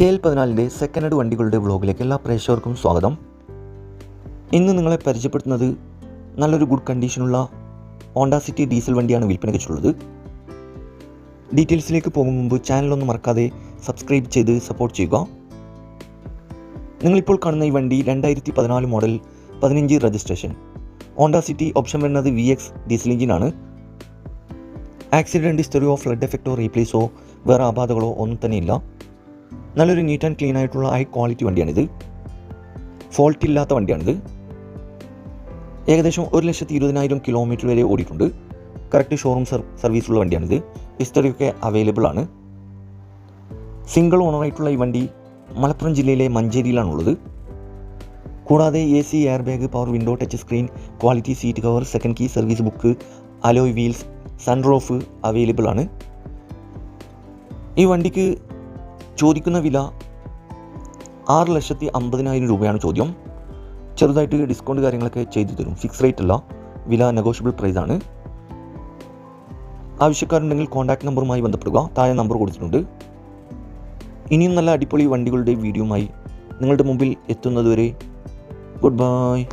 K L പതിനാലിന്റെ second hand വണ്ടികളുടെ വ്ളോഗിലേക്ക് എല്ലാ പ്രേക്ഷകർക്കും സ്വാഗതം. ഇന്ന് നിങ്ങളെ പരിചയപ്പെടുത്തുന്നത് നല്ലൊരു ഗുഡ് കണ്ടീഷനുള്ള ഹോണ്ട സിറ്റി ഡീസൽ വണ്ടിയാണ് വിൽപ്പന വെച്ചിട്ടുള്ളത്. ഡീറ്റെയിൽസിലേക്ക് പോകും മുമ്പ് ചാനലൊന്നും മറക്കാതെ സബ്സ്ക്രൈബ് ചെയ്ത് സപ്പോർട്ട് ചെയ്യുക. നിങ്ങളിപ്പോൾ കാണുന്ന ഈ വണ്ടി രണ്ടായിരത്തി പതിനാല് മോഡൽ പതിനഞ്ച് രജിസ്ട്രേഷൻ ഹോണ്ട സിറ്റി ഓപ്ഷൻ വരുന്നത് വി എക്സ് ഡീസൽ എഞ്ചിനാണ് ആക്സിഡന്റ് ഹിസ്റ്ററിയോ ഫ്ലഡ് എഫക്റ്റോ റീപ്ലേസോ വേറെ ആപാതകളോ ഒന്നും തന്നെ ഇല്ല നല്ലൊരു നീറ്റ് ആൻഡ് ക്ലീൻ ആയിട്ടുള്ള ഹൈ ക്വാളിറ്റി വണ്ടിയാണിത്. ഫോൾട്ട് ഇല്ലാത്ത വണ്ടിയാണിത്. ഏകദേശം ഒരു ലക്ഷത്തി ഇരുപതിനായിരം കിലോമീറ്റർ വരെ ഓടിയിട്ടുണ്ട്. കറക്റ്റ് ഷോറൂം സർ സർവീസുള്ള വണ്ടിയാണിത്. ഹിസ്റ്ററിയൊക്കെ അവൈലബിൾ ആണ്. സിംഗിൾ ഓണറായിട്ടുള്ള ഈ വണ്ടി മലപ്പുറം ജില്ലയിലെ മഞ്ചേരിയിലാണുള്ളത്. കൂടാതെ A C air bag power window touch screen quality seat cover second key service book alloy wheels sunroof available ആണ്. ഈ വണ്ടിക്ക് ചോദിക്കുന്ന വില ആറ് ലക്ഷത്തി അമ്പതിനായിരം രൂപയാണ് ചോദ്യം. ചെറുതായിട്ട് ഡിസ്കൗണ്ട് കാര്യങ്ങളൊക്കെ ചെയ്തു തരും. ഫിക്സ് റേറ്റ് അല്ല. വില നെഗോഷ്യബിൾ പ്രൈസ് ആണ്. ആവശ്യക്കാരുണ്ടെങ്കിൽ കോൺടാക്ട് നമ്പറുമായി ബന്ധപ്പെടുക. താഴെ നമ്പർ കൊടുത്തിട്ടുണ്ട്. ഇനിയും നല്ല അടിപൊളി വണ്ടികളുടെ വീഡിയോമായി നിങ്ങളുടെ മുമ്പിൽ എത്തുന്നതുവരെ ഗുഡ് ബൈ